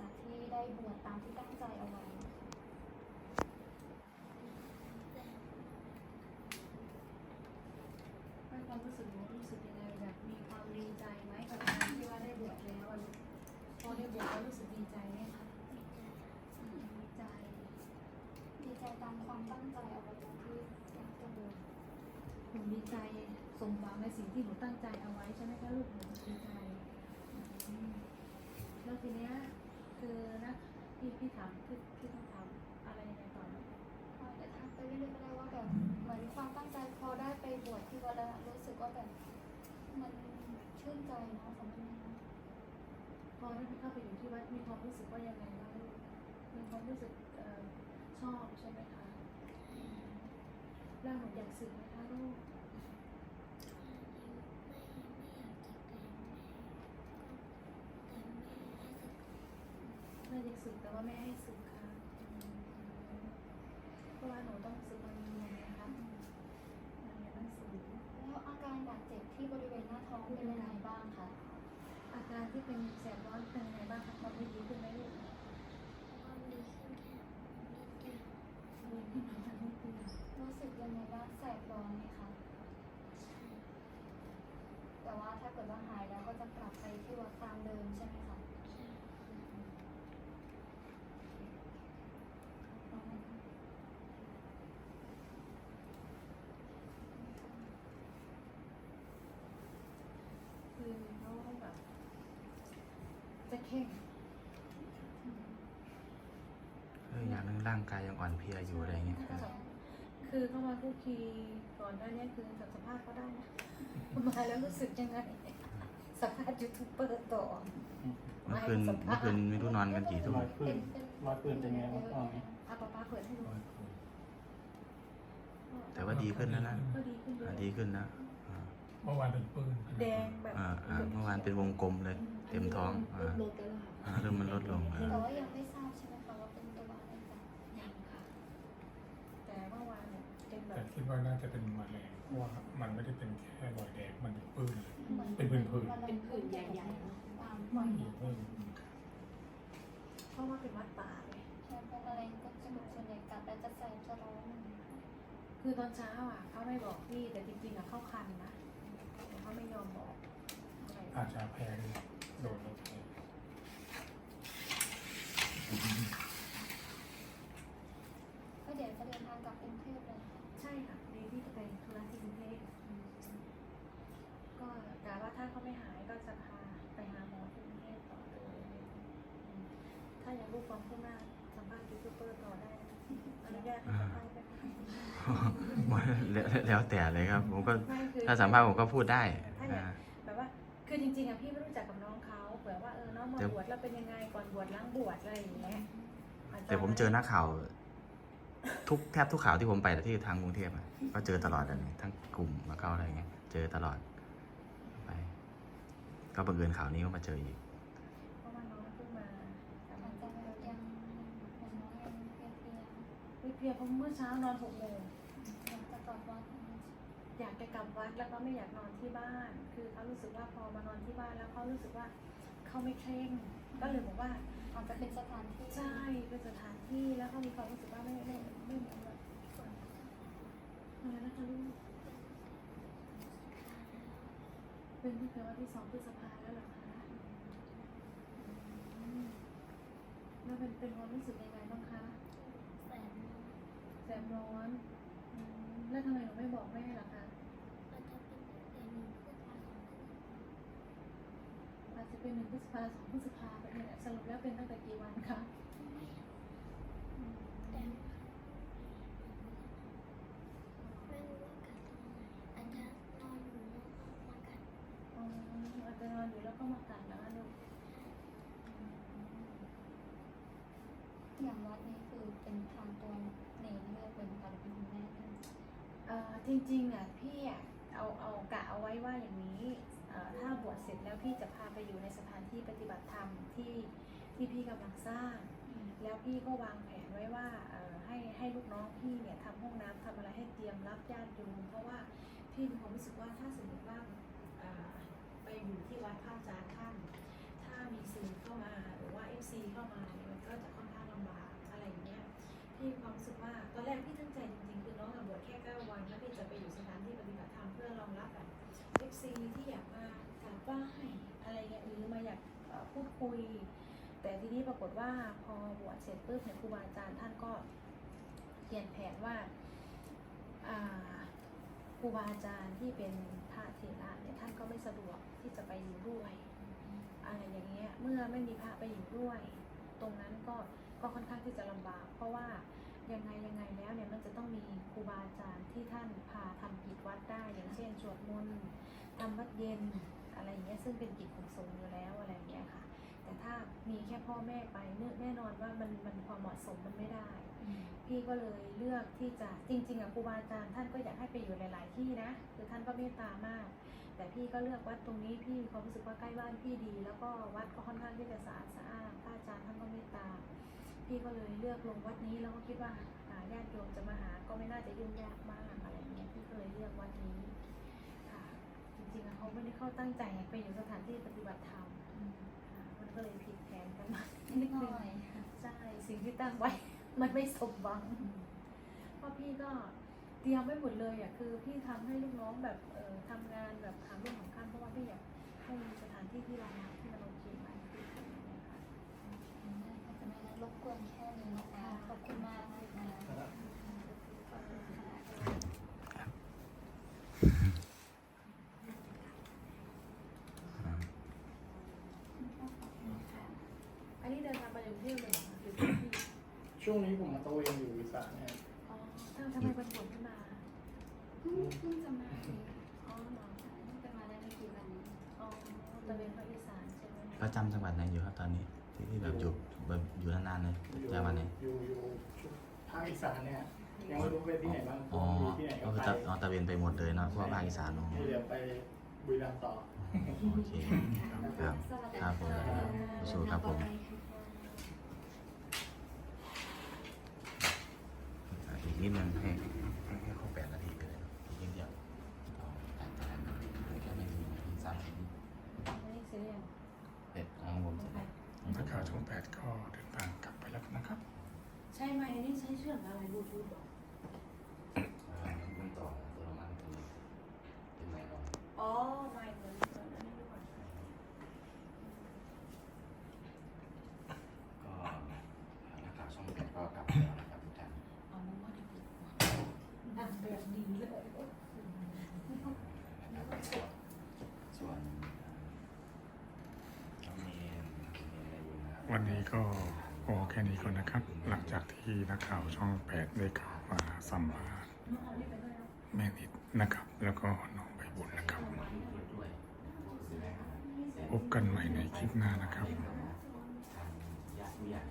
จากที่ได้บวชตามที่ตั้งใจเอาไว้นะคะให้ความรู้สึกหนูรู้สึกยังไงแบบมีความดีใจไหมกับการที่ว่าได้บวชแล้วอะลูกพอได้บวชแล้วรู้สึกดีใจไหมคะดีใจ ดีใจตามความตั้งใจเอาไว้ตรงที่อยากจะบวชหนูดีใจสมหวังในสิ่งที่หนูตั้งใจเอาไว้ใช่ไหมคะลูกหนูดีใจอืมแล้วทีเนี้ยคือนะพี่ พี่ถามพี่พี่ต้องถามอะไรยังไงต่อนะก็เดี๋ยวทักไปเรื่อยๆก็ได้ว่าแบบเหมือนความตั้งใจพอได้ไปบวชที่วัดแล้วรู้สึกว่าแบบมันชื่นใจเนาะสำหรับนี้พอได้ไปเข้าไปอยู่ที่วัดมีความรู้สึกว่ายังไงบ้างลูกมีความรู้สึกเอ่อชอบใช่ไหมคะแล้วหนูอยากสึกไหมคะลูก แม่อยาก สึกแต่ว่าแม่ให้สึกค่ะอืมเพราะว่าหนูต้องสึกวันนี้นะคะมันยังต้องสึกแล้วอาการบาดเจ็บที่บริเวณหน้าท้องเป็นยังไงบ้างคะอาการที่เป็นแสบร้อนเป็นยังไงบ้างคะความไม่ดีขึ้นไหมลูกดีขึ้นไหมคะนิดเดียวรู้สึกยังไงบ้างแสบร้อนไหมคะแต่ว่าถ้าเกิดว่าหายแล้วก็จะกลับไปที่วัดตามเดิมใช่ไหมคะ คือเขาแบบจะ เข่งเอออย่างหนึงร่างกายยังอ่อนเพลียอยู่อะไรเงี้ยคือเข้ามาคุกคีก่อนหน้านี้คือสัมภาษณ์เขาได้นะมาแล้วรู้สึกยังไงสัมภาษณ์ยูทูบเบอร์ต่อเมื่อคืนเมื่อคืนไม่รู้นอนกันกี่ทุ่มรอยปืนรอยปืนเป็นไงบ้างพ่ออาป๊าป๊าเปิดให้ดูแต่ว่าดีขึ้นแล้วนะก็ดีขึ้นเยอ่าอะดีขึ้นนะอ่า เมื่อวานเป็นปืนแดงแบบอ่าอ่าเมื่อวานเป็นวงกลมเลย เต็มท้องอ่าลดแล้วค่ะอ่าเริ่มมันลดลงอ่าแต่ว่ายังไม่ทราบใช่ไหมคะว่าเป็นตัวอะไรกันยังค่ะ แต่เมื่อวานเนี่ยเป็นแบแต่บคิดว่าน่าจะเป็นมะเร็งเพราะว่ามันไม่ได้เป็นแค่รอยแดงมันเป็นปืนเลย หมือเป็นผื่นๆมัเป็นผื่นใหญ่ๆ ตามไม่วัยมีปืนเพราะว่าเป็นวัดป่าเลยใช่เป็นอะไรก็จะบอกส่วนใหญ่กัดแล้วจะแสบจะร้อนคือตอนเช้าอะเขาไม่บอกพี่แต่จริงๆอะเข้าคันนะ แต่เขาไม่ยอมบอกอะไรอาจจะแพ้เลยโดนรถไฟก็เดี๋ยวจะเดินทางกลับกรุงเทพเลยค่ะใช่ค่ะดีที่จะไปธุระที่กรุงเทพก็กะว่าถ้าเขาไม่หายก็จะพาไปหาหมอที่กรุงเทพต่อเลยอืมถ้าอยากรู้ความคืบหน้าสัมภาษณ์ยูทูบเบอร์ต่อได้นะอนุญาตให้สัมภาษณ์ไหมคะ แล้วแล้วแต่เลยครับ ผมก็ไม่คือถ้าสัมภาษณ์ผมก็พูดได้ถ้าอยาอ่า กแบบว่าคือจริงๆอะพี่ไม่รู้จักกับน้องเขาเผื่อว่าเออน้องมาแต่ บวชแล้วเป็นยังไงก่อนบวชหล้างบวชอะไรอย่างเงี้ยาจจะแต่ผมเจอนักข่าว ทุกแทบทุกข่าวที่ผมไปที่ทางกรุงเทพอะก็เจอตลอดอะทั้งกลุ่มมาเข้าอะไรเงี้ยเจอตลอดไป ก็บังเอิญข่าวนี้ก็มาเจออีก เพราะว่าน้องเพิ่งมาแต่อามันจจะยังยังน้อยยังเพลียไม่เพลียเพราะเมื่อเช้านอนหกโมง ๆอยากจะกลับวัดอยากจะกลับวัดแล้วก็ไม่อยากนอนที่บ้าน คือเขารู้สึกว่าพอมานอนที่บ้านแล้วเขารู้สึกว่าเขาไม่เคร่ง ก็เลยบอกว่าอาจจะเป็นสถานที่ใช่เป็นสถานที่แล้วเขามีความรู้สึกว่าไม่ไม่ไม่เหมือนแบบอะไรนะคะลูกเป็นตั้งแต่วันที่สองพฤษภาแล้วเหรอคะอืมแล้วเป็นเป็นความรู้สึกยังไงบ้างคะแสนแสบร้อนอืม แล้วทำไมหนูไม่บอกแม่ล่ะคะอาจจะเป็นหนึ่งพฤษภาสองพฤษภาแบบนี้แหละสรุปแล้วเป็นตั้งแต่กี่วันคะอืมอ๋ออาจจะนอนอยู่แล้วก็มากัดแล้วลูกอืมอย่างวัดนี้คือเป็นทางตัวเนรเลือกเป็นการเป็นคุณแม่เลยเอ่อ จริงๆอะพี่อะเอาเอากะเอาไว้ว่าอย่างนี้เอ่อถ้าบวชเสร็จแล้วพี่จะพาไปอยู่ในสถานที่ปฏิบัติธรรมที่ที่พี่กำลังสร้าง แล้วพี่ก็วางแผนไว้ว่าเอ่อให้ให้ลูกน้องพี่เนี่ยทำห้องน้ำทำอะไรให้เตรียมรับญาติโยมเพราะว่าพี่มีความรู้สึกว่าถ้าสมมติว่าเอ่อไปอยู่ที่วัดพระอาจารย์ท่าน ถ้ามีสื่อเข้ามาหรือว่า FC เข้ามาเนี่ยมันก็จะค่อนข้างลำบากอะไรอย่างเงี้ยพี่มีความรู้สึกว่าตอนแรกพี่ตั้งใจจริงๆคือ น้องบวชแค่เก้าวันแล้วพี่จะไปอยู่สถานที่ปฏิบัติธรรมเพื่อรองรับแบบ FC ที่อยากมากราบไหว้อะไรเงี้ยหรือมาอยากพูดคุย แต่ทีนี้ปรากฏว่าพอบวชเสร็จปุ๊บเนี่ยครูบาอาจารย์ท่านก็เขียนแผนว่าอ่าครูบาอาจารย์ที่เป็นพระเถระเนี่ยท่านก็ไม่สะดวกที่จะไปอยู่ด้วยอะไรอย่างเงี้ยเมื่อไม่มีพระไปอยู่ด้วย ตรงนั้นก็ก็ค่อนข้างที่จะลำบาก เพราะว่า ยังไงยังไงแล้วเนี่ยมันจะต้องมีครูบาอาจารย์ที่ท่านพาทำกิจวัดได้ อย่างเช่นสวดมนต์ทำวัดเย็นอะไรอย่างเงี้ยซึ่งเป็นกิจของสงฆ์อยู่แล้วอะไรอย่างเงี้ยค่ะ แต่ถ้ามีแค่พ่อแม่ไปเนื่อแน่นอนว่ามันมันความเหมาะสมมันไม่ได้ พี่ก็เลยเลือกที่จะจริงๆอะครูบาอาจารย์ท่านก็อยากให้ไปอยู่หลาย ๆ ที่นะคือท่านก็เมตตามาก แต่พี่ก็เลือกวัดตรงนี้พี่มีความรู้สึกว่าใกล้บ้านพี่ดี แล้วก็วัดก็ค่อนข้างที่จะสะอาดสะอานพระอาจารย์ท่านก็เมตตา พี่ก็เลยเลือกลงวัดนี้แล้วก็คิดว่าหาญาติโยมจะมาหาก็ไม่น่าจะยุ่งยากมากอะไรอย่างเงี้ยพี่ก็เลยเลือกวัดนี้ค่ะจริงๆอะเขาไม่ได้เข้าตั้งใจไปอยู่สถานที่ปฏิบัติธรรมค่ะมันก็เลยผิดแผนกันมานิดหน่อยใช่สิ่งที่ตั้งไว้มันไม่สมหวังเพราะพี่ก็เตรียมไว้หมดเลยอะคือพี่ทำให้ลูกน้องแบบเออทำงานแบบหาเรื่องของขั้นเพราะว่าพี่อยากให้มีสถานที่ที่รองรับที่มันโอเคไหมที่สุดอย่างเงี้ยค่ะ อาจจะไม่ได้รบกวนแค่นี้นะคะ ขอบคุณมากนะคะขอบคุณค่ะ อันนี้เดินทางไปกรุงเทพเลยเหรอคะหรือที่พี่ ช่วงนี้ผมมาตระเวนอยู่อีสานเนี่ยอ๋ออ้าวทำไมวันฝนไม่มาเพิ่งเพิ่งจะมาเองอ๋อเหรอเพิ่งจะมาได้ไม่กี่วันอ๋อตะเวนภาคอีสานใช่ไหมประจำจังหวัดไหนอยู่ครับตอนนี้ ที่ที่แบบอยู่แบบอยู่นานๆเลยอยู่จังหวัดไหนอยู่อยู่ภาคอีสานเนี่ยยังไม่รู้ไปที่ไหนบ้างอ๋อมีที่ไหนก็ก็คือไปตะอ๋อตะเวนไปหมดเลยเนาะทั่วภาคอีสานเนาะเดี๋ยวไปบุรีรัมย์ต่อ โอเคครับสวัสดีครับผมะสู้ครับผมอีก นิดนึงให้ให้ให้ครบแปดนาทีไปเลยอีกนิดเดียวเอาแต่แต่แค่ไม่ถึงสามสิบนิดไม่ได้เสียอย่างเด็ดเอาผมเสร็จแล้วนักข่าวช่องแปดก็เดินทางกลับไปแล้วนะครับ ใช่ไหมอันนี้ใช้เชือกอะไรบลูทูธเหรอมันต่อตัวละมันตัวเป็นไงบ้างอ๋อไม่เหมือนเหมือนอัน นี้ก็พอแค่นี้ก่อนนะครับ หลังจากที่นักข่าวช่องแปดได้ข่าวมาสัมภาษณ์แม่นิดนะครับ แล้วก็น้องใบบุญนะครับ พบกันใหม่ในคลิปหน้านะครับ